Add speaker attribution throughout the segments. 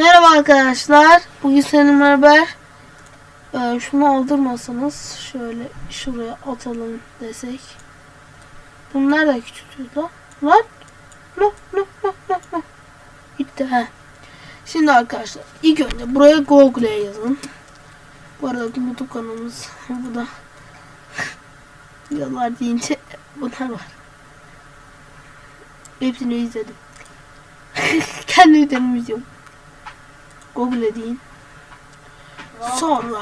Speaker 1: Merhaba arkadaşlar. Bugün seninle beraber e, şunu aldırmasanız şöyle şuraya atalım desek. Bunlar da küçültüyor da. Lan. No, no, no, no, no. Gitti he. Şimdi arkadaşlar ilk önce buraya Google yazın. Bu arada YouTube kanalımız bu da videolar deyince bunlar var. Hepsini izledim. Kendi videomu izliyorum. Google deyin. Sonra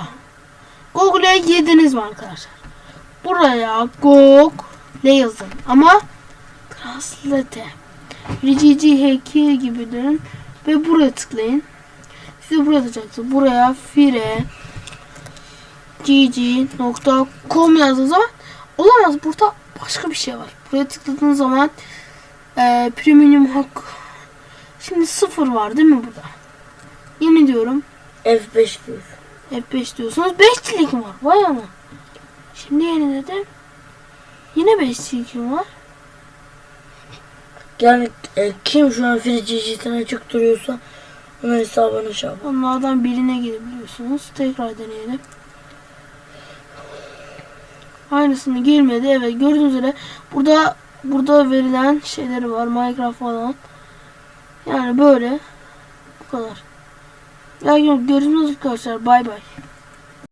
Speaker 1: Google'a girdiniz mi arkadaşlar? Buraya Google yazın ama translate Ricici heykel gibi dönün ve buraya tıklayın. Size buraya atacaksınız. Buraya fire gg.com yazdığınız zaman olamaz. Burada başka bir şey var. Buraya tıkladığınız zaman e, premium hak şimdi sıfır var değil mi burada? Yemin ediyorum
Speaker 2: F5 diyor.
Speaker 1: F5 diyorsunuz. 5 çilikim var. Vay ana. Şimdi yeniledim. Yine 5 çilikim var.
Speaker 2: Yani e, kim şu an friciciden açık duruyorsa onun hesabını şey yap.
Speaker 1: Onlardan birine girebiliyorsunuz. Tekrar deneyelim. Aynısını girmedi. Evet gördüğünüz üzere burada burada verilen şeyleri var. Minecraft falan. Yani böyle. Bu kadar. Ya yok görüşürüz arkadaşlar. Bay bay.